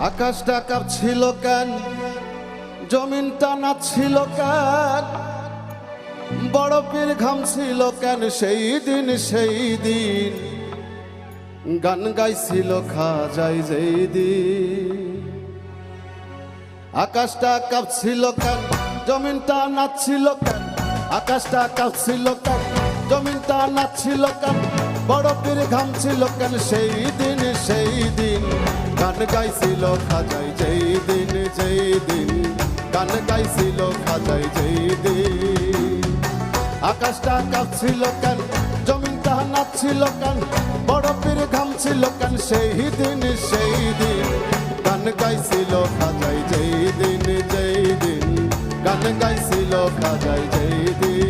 আকাশটা কাঁপছিল কেন? জমিনটা নাচছিল কেন? বরফের ঘামছিল কেন? সেই দিন সেই দিন। গান গাইছিল খাজাই যেই দিন। আকাশটা কাঁপছিল কেন? জমিনটা নাচছিল কেন? আকাশটা কাঁপছিল কেন? জমিনটা নাচছিল কেন? বরফের ঘামছিল কেন? সেই দিন সেই দিন গান গাইছিল খাজাই যেই দিন যেই দিন গান গাইছিল খাজাই যেই দিন আকাশটা কাঁপছিল কেন, জমিনটা নাচছিল কেন, বরফের ঘামছিল কেন সেই দিন সেই দিন গান গাইছিল খাজাই যেই দিন যেই দিন গান গাইছিল খাজাই যেই দিন